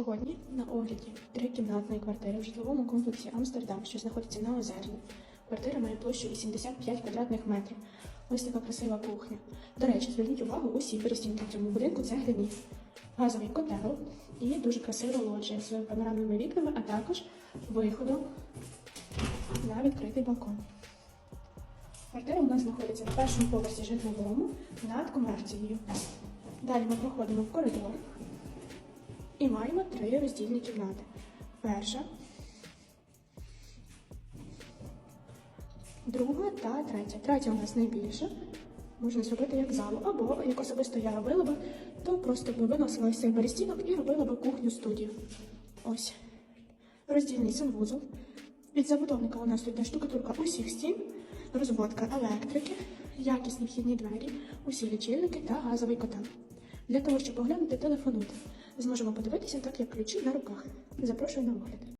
Сьогодні на огляді трикімнатної квартири в житловому комплексі Амстердам, що знаходиться на Озерні. Квартира має площу 85 квадратних метрів. Ось така красива кухня. До речі, зверніть увагу, усі перестінки в цьому будинку цегляні. Газовий котел і дуже красива лоджія з панорамними вікнами, а також виходом на відкритий балкон. Квартира у нас знаходиться на першому поверсі житловому над комерцією. Далі ми проходимо в коридор. І маємо три роздільні кімнати. Перша, друга та третя. Третя у нас найбільша. Можна зробити як залу. Або, як особисто я робила би, то просто би виносила ось цей перестінок і робила би кухню студію. Ось. Роздільний санвузол. Від забудовника у нас тут йде штукатурка усіх стін, розводка електрики, якісні вхідні двері, усі лічильники та газовий котел. Для того, щоб оглянути, телефонуйте. Зможемо подивитися, так як ключі на руках. Запрошую на огляд.